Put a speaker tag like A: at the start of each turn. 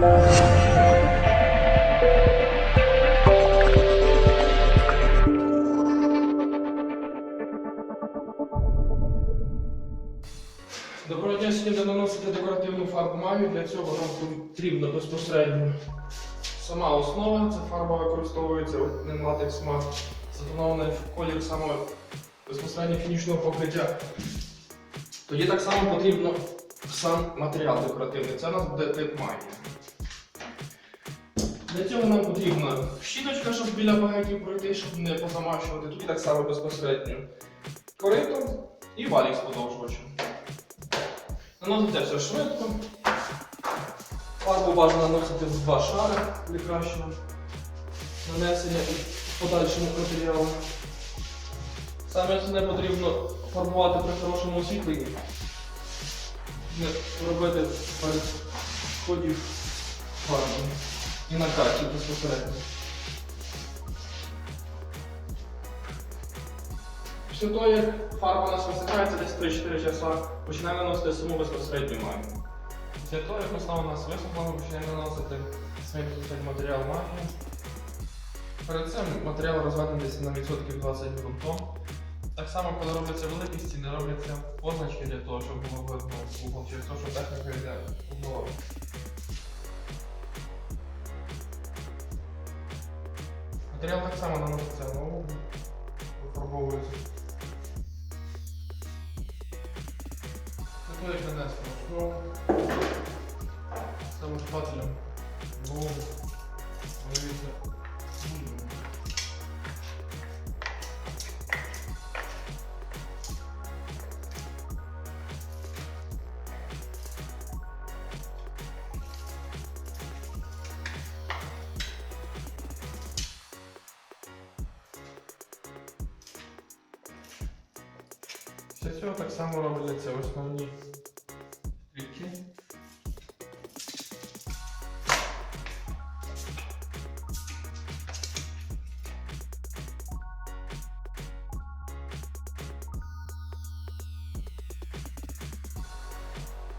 A: Доброго дня, сьогодні наносити декоративну фарбу магію. Для цього нам потрібно безпосередньо сама основа. Ця фарба використовується один латекс мат, затонований в колір саме безпосередньо фінішного покриття. Тоді так само потрібно сам матеріал декоративний. Це у нас буде тип магії. Для цього нам потрібна щіточка, щоб біля багатів пройти, щоб не позамащувати. Тоді так само безпосередньо корито і валік з подовжувачем. Наноситься все швидко. Фарбу бажано наносити в два шари для кращого нанесення і подальшому матеріалу. Саме основне потрібно фарбувати при хорошому освітленні. Не робити перед входів фарбу. І на карті безпосередньо. Після того, як фарба у нас висихається десь 3-4 часа, починаємо наносити саму безпосередню магію. Після того, як основа у нас висохла, ми починаємо наносити свій матеріал магії. Перед цим матеріал розведений десь на відсотків 20 ґрунтом. Так само, коли робляться великі стіни, робляться позначки для того, щоб було видно угол, через те, що техніка йде углова. Матеріал так само наноситься на угол, вифарбовується. Це як нанесено основу. Саме шпателем. Ну, Після цього так само робляться основні стрільки.